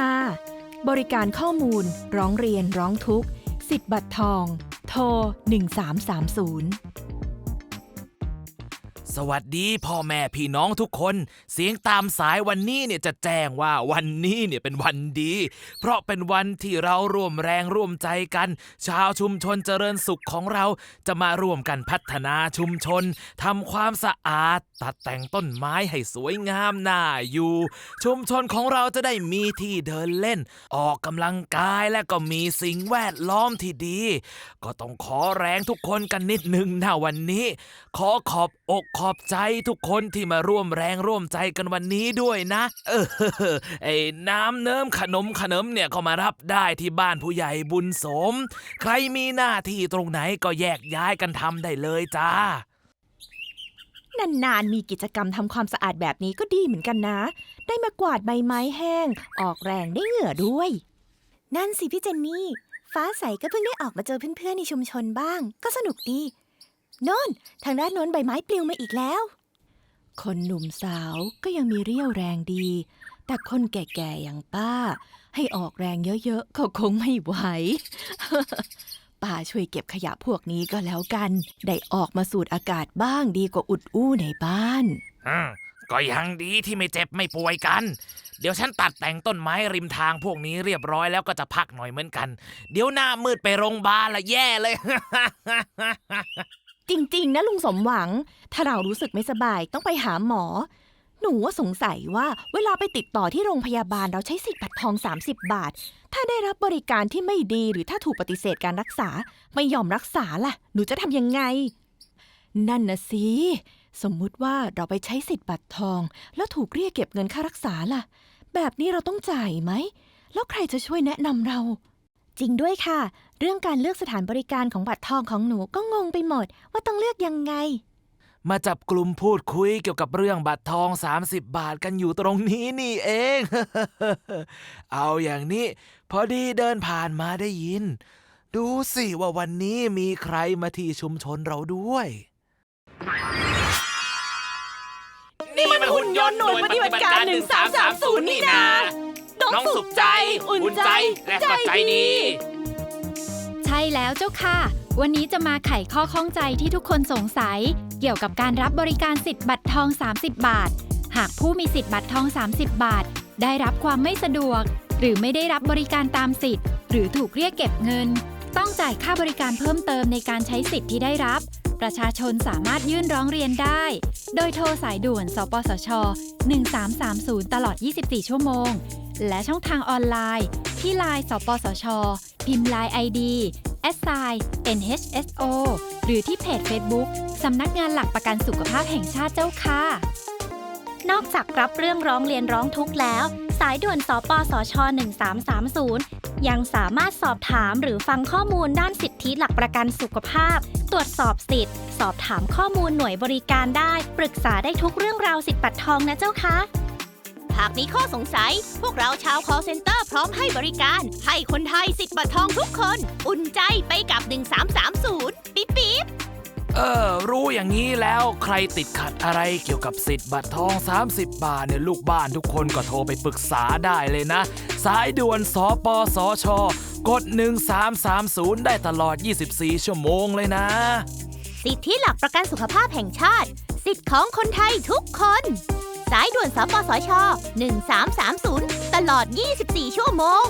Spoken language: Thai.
ค่ะ บริการข้อมูล ร้องเรียนร้องทุกข์ สิทธิ์บัตรทอง โทร 1330ส วัสดีพ่อแม่พี่น้องทุกคน เสียงตามสายวันนี้เนี่ยจะแจ้งว่าวันนี้เนี่ยเป็นวันดี เพราะเป็นวันที่เราร่วมแรงร่วมใจกัน ชาวชุมชนเจริญสุขของเราจะมาร่วมกันพัฒนาชุมชนทำความสะอาด ตัดแต่งต้นไม้ให้สวยงามน่าอยู่ ชุมชนของเราจะได้มีที่เดินเล่น ออกกำลังกายและก็มีสิ่งแวดล้อมที่ดี ก็ต้องขอแรงทุกคนกันนิดนึงนะวันนี้ ขอขอบอกขอบอบใจทุกคนที่มาร่วมแรงร่วมใจกันวันนี้ด้วยนะ เออไอ้น้ำเนิ้มขนมขนมเนี่ยก็มารับได้ที่บ้านผู้ใหญ่บุญสม ใครมีหน้าที่ตรงไหนก็แยกย้ายกันทำได้เลยจ้านานๆมีกิจกรรมทำความสะอาดแบบนี้ก็ดีเหมือนกันนะ ได้มากวาดใบไม้แห้ง ออกแรงได้เหงื่อด้วย นั่นสิพี่เจนนี่ ฟ้าใสก็เพิ่งได้ออกมาเจอเพื่อนๆในชุมชนบ้าง ก็สนุกดี โน่นทางด้านโน้นใบไม้ปลิวมาอีกแล้ว คนหนุ่มสาวก็ยังมีเรี่ยวแรงดี แต่คนแก่ๆอย่างป้า ให้ออกแรงเยอะๆก็คงไม่ไหว ป้าช่วยเก็บขยะพวกนี้ก็แล้วกัน ได้ออกมาสูดอากาศบ้างดีกว่าอุดอู้ในบ้าน อืมก็ยังดีที่ไม่เจ็บไม่ป่วยกัน เดี๋ยวฉันตัดแต่งต้นไม้ริมทางพวกนี้เรียบร้อยแล้วก็จะพักหน่อยเหมือนกัน เดี๋ยวหน้ามืดไปโรงพยาบาลละแย่เลย จริง ๆ นะลุงสมหวัง ถ้าเรารู้สึกไม่สบายต้องไปหาหมอ หนูว่าสงสัยว่าเวลาไปติดต่อที่โรงพยาบาลเราใช้สิทธิ์บัตรทอง 30 บาท ถ้าได้รับบริการที่ไม่ดีหรือถ้าถูกปฏิเสธการรักษา ไม่ยอมรักษาล่ะ หนูจะทำยังไง นั่นนะสิสมมุติว่าเราไปใช้สิทธิ์บัตรทอง แล้วถูกเรียกเก็บเงินค่ารักษาล่ะ แบบนี้เราต้องจ่ายไหม แล้วใครจะช่วยแนะนำเรา จริงด้วยค่ะ เรื่องการเลือกสถานบริการของบัตรทองของหนูก็งงไปหมด ว่าต้องเลือกยังไง มาจับกลุ่มพูดคุยเกี่ยวกับเรื่องบัตรทอง 30 บาทกันอยู่ตรงนี้นี่เอง เอาอย่างนี้ พอดีเดินผ่านมาได้ยิน ดูสิว่าวันนี้มีใครมาที่ชุมชนเราด้วย นี่มันหุ่นยนต์หน่วยปฏิบัติการ1330นี่นะ น้องสุขใจ อุ่นใจ และก็ใจดี ใช่แล้วเจ้าค่ะ วันนี้จะมาไขข้อข้องใจที่ทุกคนสงสัย เกี่ยวกับการรับบริการสิทธิ์บัตรทอง 30 บาท หากผู้มีสิทธิ์บัตรทอง 30 บาท ได้รับความไม่สะดวก หรือไม่ได้รับบริการตามสิทธิ์ หรือถูกเรียกเก็บเงิน ต้องจ่ายค่าบริการเพิ่มเติมในการใช้สิทธิ์ที่ได้รับประชาชนสามารถยื่นร้องเรียนได้ โดยโทรสายด่วน สปสช 1330 ตลอด 24 ชั่วโมง และช่องทางออนไลน์ ที่ไลน์สปสช พิมพ์ไลน์ ID s i NHSO หรือที่เพจ Facebook สำนักงานหลักประกันสุขภาพแห่งชาติเจ้าค่ะ นอกจากรับเรื่องร้องเรียนร้องทุกข์แล้ว สายด่วนสปสช 1330 ยังสามารถสอบถามหรือฟังข้อมูลด้านสิทธิหลักประกันสุขภาพ ตรวจสอบสิทธิ์ สอบถามข้อมูลหน่วยบริการได้ ปรึกษาได้ทุกเรื่องราวสิทธิบัตรทองนะเจ้าคะากมีข้อสงสัย พวกเราชาว call center พร้อมให้บริการ ให้คนไทยสิทธิ์บัตรทองทุกคน อุ่นใจไปกับ 1330 ปิ๊บปิ๊บเออ รู้อย่างนี้แล้วใครติดขัดอะไรเกี่ยวกับสิทธิ์บัตรทอง 30 บาทเนี่ยลูกบ้านทุกคนก็โทรไปปรึกษาได้เลยนะ สายด่วนสปสช กด 1330 ได้ตลอด 24 ชั่วโมงเลยนะ สิทธิหลักประกันสุขภาพแห่งชาติ สิทธิ์ของคนไทยทุกคน สายด่วนสปสช 1330 ตลอด 24 ชั่วโมง